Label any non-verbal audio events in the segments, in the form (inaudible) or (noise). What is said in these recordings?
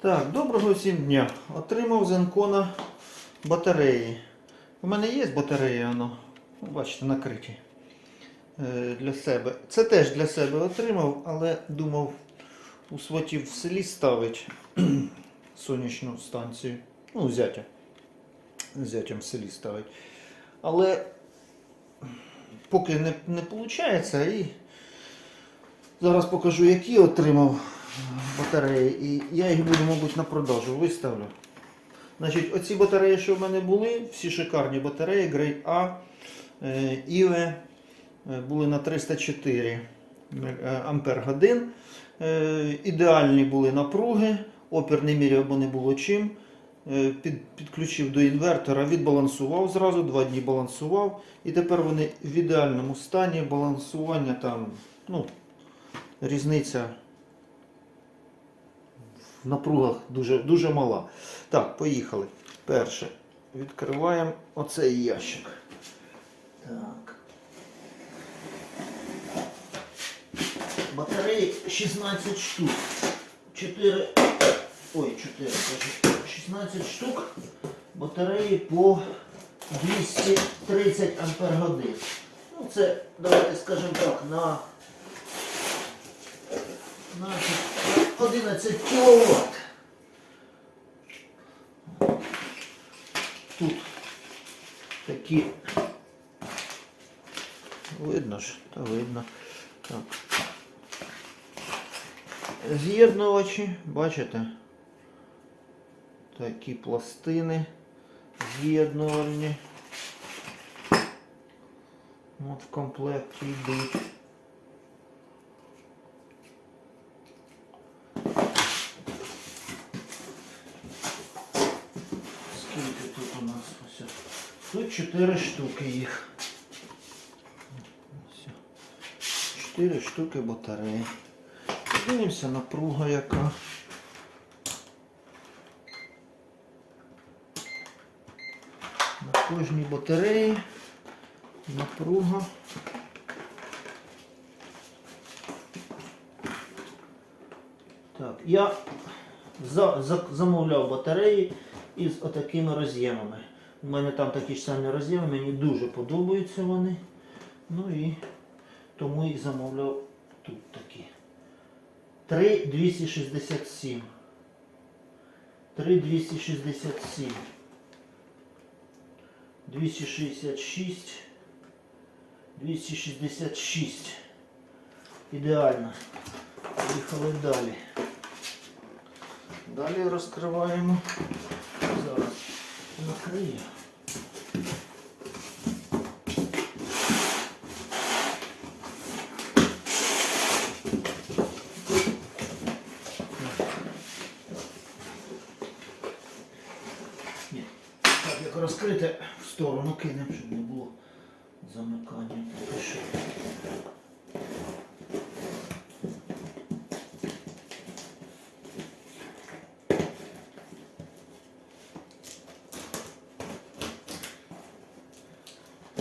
Так, доброго всім дня. Отримав з Енкона батареї. У мене є батареї, воно, ну, бачите, накриті е, для себе. Це теж для себе отримав, але думав у сватів в селі ставить (clears throat) сонячну станцію. Ну, зятя. Зятям в селі ставить. Але поки не, не виходить, і зараз покажу, які отримав батареї. І я їх буду, мабуть, на продажу виставлю. Значить, оці батареї, що в мене були, всі шикарні батареї, Grade A, е, IVE, е, були на 304 е, ампер годин. Е, Ідеальні були напруги, опір не міряв, бо не було чим. Під, підключив до інвертора, відбалансував зразу, два дні балансував. І тепер вони в ідеальному стані. Балансування там, ну, різниця в напругах дуже, дуже мала. Так, поїхали. Перше. Відкриваємо оцей ящик. Так. Батареї 16 штук. 4. Ой, 4, 16 штук. Батареї по 230 ампер. Ну, це, давайте скажемо так, на Значить, 11 кВт. Тут такі. Видно ж, та видно. Так. З'єднувачі, бачите? Такі пластини з'єднувальні. От в комплекті йдуть. Скільки тут у нас ось? Тут 4 штуки їх. Ось. 4 штуки батареї. Дивимося напруга яка. На кожній батареї напруга. Так, я за, за, замовляв батареї із отакими роз'ємами. У мене там такі ж самі роз'єми, мені дуже подобаються вони. Ну і тому і замовляв тут такі. 3,267. 3,267. 266. 266. Ідеально. Поїхали далі. Далі розкриваємо. Зараз накрию. Ні. Так, як розкрите в сторону кинемо, щоб не було замикання. Поки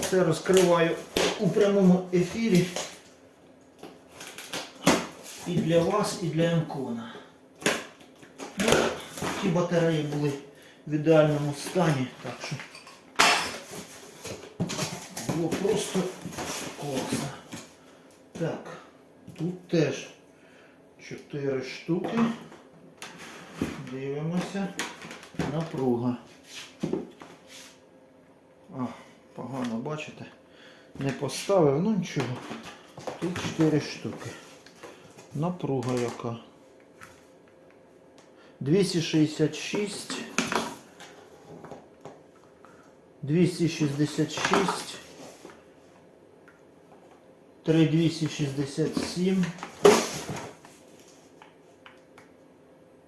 Це розкриваю у прямому ефірі і для вас, і для Енкона. Ну, ті батареї були в ідеальному стані, так що було просто класно. Так, тут теж 4 штуки. Дивимося. Напруга. Погано бачите. Не поставив, ну нічого. Тут 4 штуки. Напруга яка. 266. 266. 3267.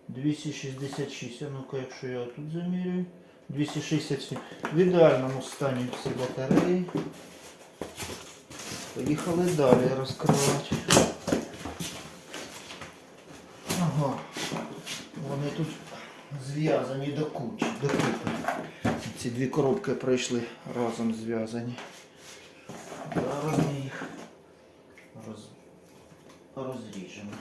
266. А ну-ка, якщо я тут замірюю. 267. В ідеальному стані всі батареї. Поїхали далі розкривати. Ага. Вони тут зв'язані до кучі, до купи. Ці дві коробки пройшли разом зв'язані. Зараз ми їх роз... розріжемо.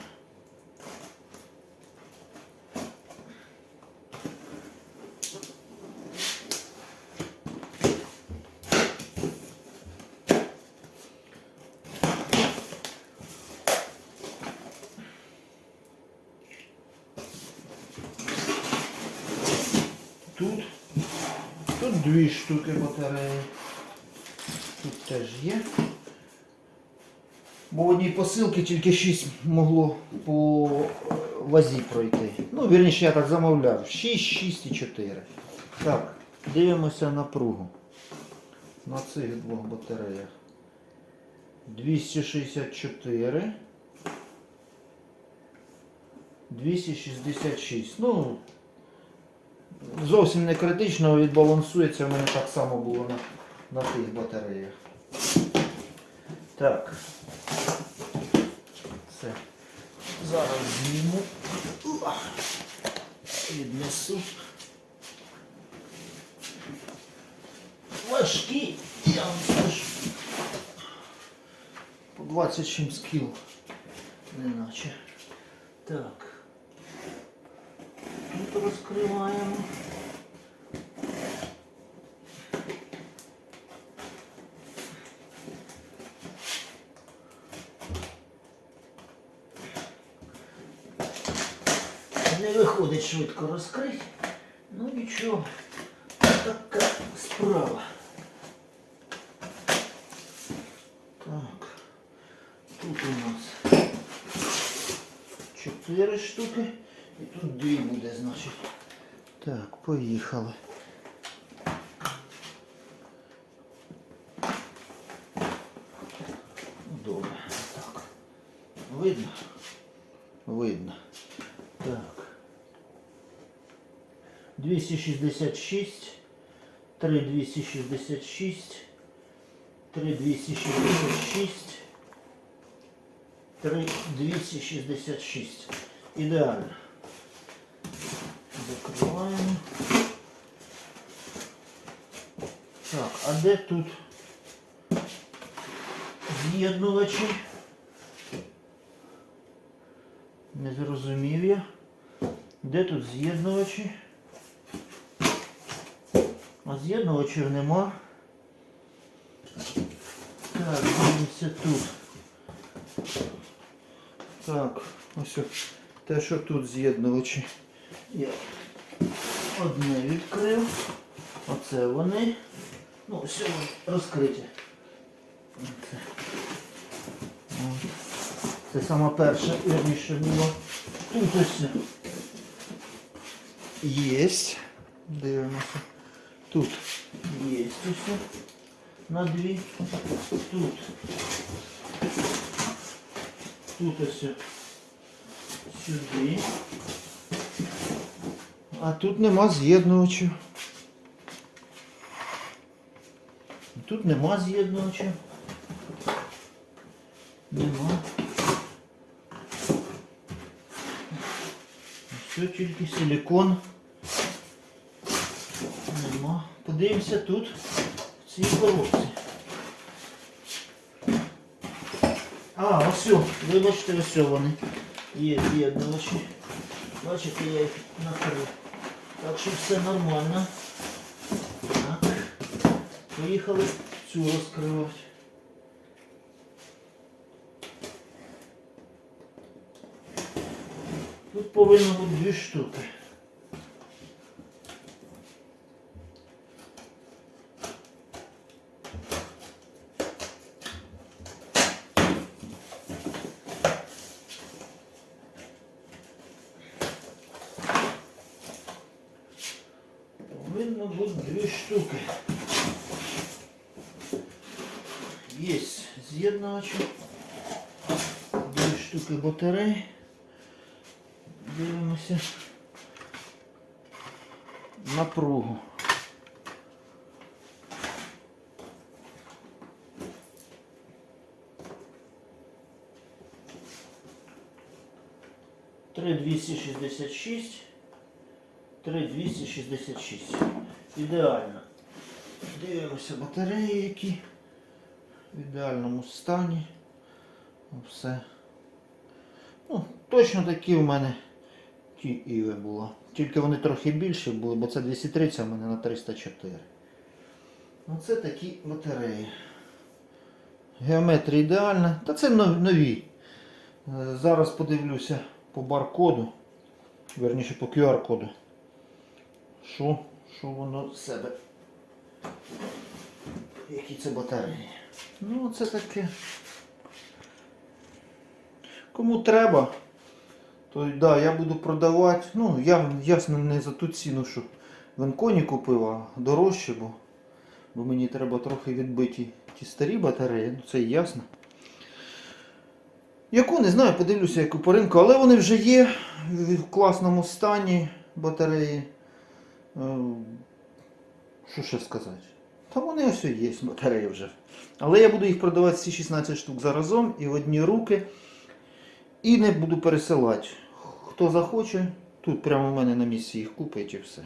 Тут. Тут дві штуки батареї. Тут теж є. Бо в одній посилці тільки 6 могло по вазі пройти. Ну, вірніше, я так замовляв. 6, 6 і 4. Так, дивимося напругу. На цих двох батареях. 264. 266. Ну, зовсім не критично, відбалансується в мене так само було на, на тих батареях. Так. Це зараз зніму. Віднесу. Важкі, я вам скажу. По 27 кіл. Неначе. Так. Тут розкриваємо. Не виходить швидко розкрити. Ну нічого. Така справа. Так. Тут у нас чотири штуки. І тут дві буде, значить. Так, поїхали. Добре. Так. Видно? Видно. Так. 266, 3266, 3266, 3266. Ідеально. Так, а де тут з'єднувачі? Не зрозумів я. Де тут з'єднувачі? А з'єднувачів нема. Так, дивимося тут. Так, ось те, що тут з'єднувачі. Я одне відкрив. Оце вони. Ну, все розкриті. Це саме перше, вірніше було. Тут ось є. Дивимося. Тут є ось на дві. Тут. Тут ось сюди. А тут нема з'єднувачів. Тут нема з'єднувачів. Нема. Все тільки силикон. Нема. Подивимося тут, в цій коробці. А, ось, вибачте, ось вони. Є з'єднувачі. Бачите, я їх накрив. Так що все нормально. Поїхали цю розкривати. Тут повинно бути дві штуки. Повинно бути дві штуки. Є з'єднувачі. Дві штуки батарей. Дивимося напругу. Три двісті шістдесят шість. Три двісті шістдесят шість. Ідеально. Дивимося батареї, які в ідеальному стані. Все. Ну, точно такі в мене ті іви було. Тільки вони трохи більші були, бо це 230, а в мене на 304. Оце такі батареї. Геометрія ідеальна. Та це нові. Е, Зараз подивлюся по баркоду. Верніше по QR-коду. Що, що воно з себе. Які це батареї. Ну, це таке. Кому треба, то да, я буду продавати. Ну, я ясно не за ту ціну, що в Енконі купив, а дорожче, бо, бо мені треба трохи відбиті ті старі батареї, ну це і ясно. Яку не знаю, подивлюся, яку по ринку, але вони вже є в класному стані батареї. Е, Що ще сказати? Та вони ось є батареї вже. Але я буду їх продавати всі 16 штук заразом і в одні руки. І не буду пересилати. Хто захоче, тут прямо в мене на місці їх купить і все.